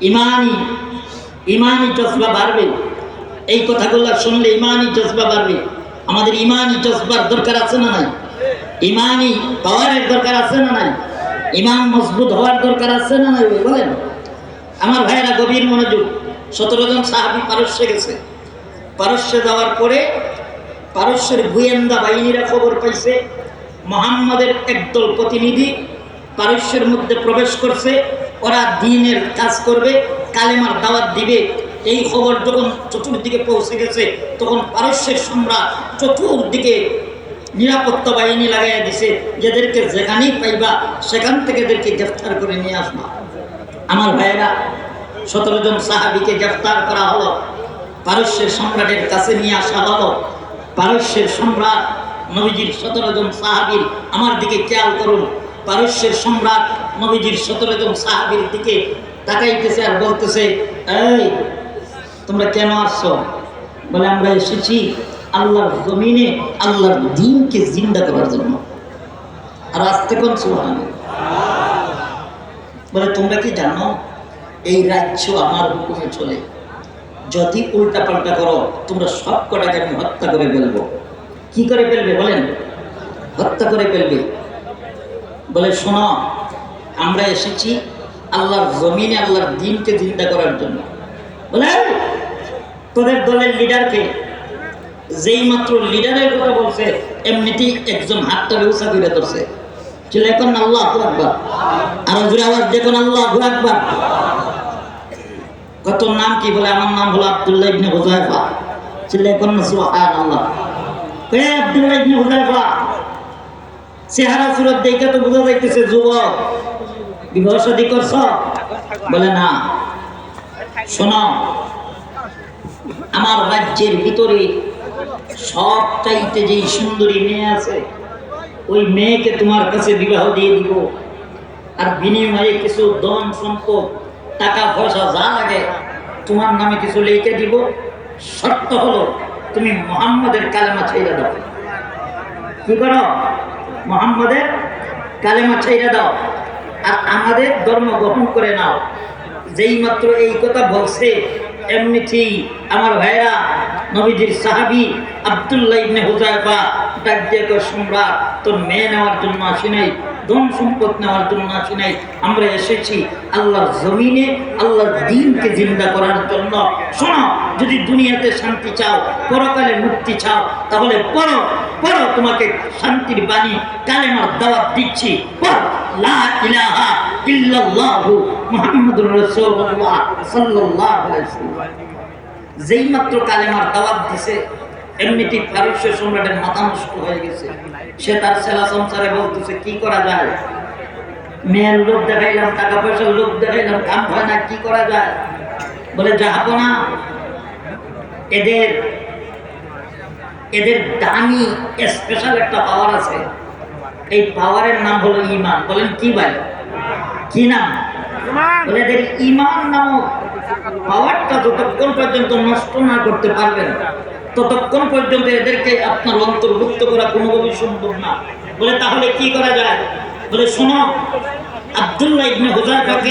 ইমানই ইমানই জজবা বাড়বে। এই কথাগুলো শুনলে ইমানই জজবা বাড়বে। আমাদের ইমানই জজবার দরকার আছে না নাই? ইমানই পাওয়ারের দরকার আছে না নাই? ইমান মজবুত হওয়ার দরকার আছে না নাই? বলেন। আমার ভাইয়েরা গভীর মনোযোগ। সতেরো জন সাহাবি পারস্যে গেছে। পারস্যে যাওয়ার পরে পারস্যের গোয়েন্দা বাহিনীরা খবর পাইছে, মোহাম্মদের একদল প্রতিনিধি পারস্যের মধ্যে প্রবেশ করছে। ওরা দিনের কাজ করবে, কালেমার দাওয়াত দিবে। এই খবর যখন চতুর্দিকে পৌঁছে গেছে, তখন পারস্যের সম্রাট চতুর্দিকে নিরাপত্তা বাহিনী লাগাইয়া দিছে, যাদেরকে যেখানেই পাইবা, সেখান থেকে এদেরকে গ্রেফতার করে নিয়ে আসবা। আমার ভাইয়েরা, সতেরো জন সাহাবিকে গ্রেফতার করা হলো, পারস্যের সম্রাটের কাছে নিয়ে আসা হলো। পারস্যের সম্রাট নবীজির সতেরো জন সাহাবির আমার দিকে খেয়াল করুন। পারস্যের সম্রাট নবীজির সতেরো জন সাহাবির দিকে তাকাইতেছে আর বলতেছে, এই, তোমরা কেন আসছো? বলে, আমরা এসেছি আল্লাহর জমিনে, আল্লাহর দিনকে জিন্দা করার জন্য। আর আসতে কোন সুহান বলে, তোমরা কি জানো, এই রাজ্য আমার হুকুমে চলে। যদি উল্টা পাল্টা করো, তোমরা সব কটাকে আমি হত্যা করে ফেলব। কি করে ফেলবে বলেন? হত্যা করে ফেলবে। বলে শোনো আমরা এসেছি আল্লাহর জমিনে আল্লাহর দিনকে জিন্দা করার জন্য। বলে "এই, তোদের দলের লিডারকে যেই মাত্র লিডারের কথা বলছে এমনিতেই একজন হাতটা ব্যবসা করে ধরছে। এখন আল্লাহ আকবার। আর জোরে আওয়াজ দেখুন আল্লাহ আকবার। কত নাম কি বলে আমার নাম হলো আব্দুল্লাহ ইবনে হুজাইফা ছিল এখন সুবহানাল্লাহ। হে আব্দুল্লাহ ইবনে হুজাইফা চেহারা সুরত দেখে তো বোঝা যাইতেছে, যুবক, বিবাহ শাদী করছ? বলে, না। শোনো, আমার রাজ্যের ভিতরে সব চাইতে যেই সুন্দরী মেয়ে আছে, ওই মেয়েকে তোমার কাছে বিবাহ দিয়ে দিব। আর বিনিময়ে কিছু ধন সম্পদ, টাকা পয়সা যা লাগে, তোমার নামে কিছু লিখে দিব। শর্ত হলো, তুমি মোহাম্মদের কালেমা ছেড়ে দাও। কি করো? মোহাম্মদের কালেমা ছেড়ে দাও। আর আমাদের ধর্ম গ্রহণ করে নাও। যেই মাত্র এই কথা বলছে এমনিতেই আমার ভাইরা নবীজির সাহাবি আব্দুল্লাহ ইবনে হুজাইফা ডাক দিয়ে কয়, সম্রাট তোর মেয়ে নেওয়ার জন্য আসি নাই ধন সম্পদ নেওয়ার জন্য আসি নাই। আমরা এসেছি আল্লাহর জমিনে আল্লাহর দিনকে জিন্দা করার জন্য। শোনো যদি দুনিয়াতে শান্তি চাও পরকালে মুক্তি চাও তাহলে পড়ো পড়ো, তোমাকে শান্তির বাণী, কালেমার দাওয়াত দিচ্ছি। যেই মাত্র কালেমার দাওয়াত দিছে, এমনিতে ফারুস্য সম্রাটের মাথা নষ্ট হয়ে গেছে। সে তার ছেলা সংসারে বলতেছে, কি করা যায়? মেয়ের লোক দেখাইলাম টাকা পয়সার লোক দেখাইলাম, কাম হয় না, কি করা যায়? বলে যাব না এদের এদের দামি স্পেশাল একটা পাওয়ার আছে। এই পাওয়ারের নাম হলো ইমান বলেন কি ভাই? কি নাম? এদের ইমান নামক পাওয়ারটা যতক্ষণ পর্যন্ত নষ্ট না করতে পারবেন ততক্ষণ পর্যন্ত এদেরকে আপনার অন্তর্ভুক্ত করা কোনোভাবেই সম্ভব না। বলে তাহলে কি করা যায়? বলে শোনো আব্দুল্লাহ ইবনে হুজাইফাকে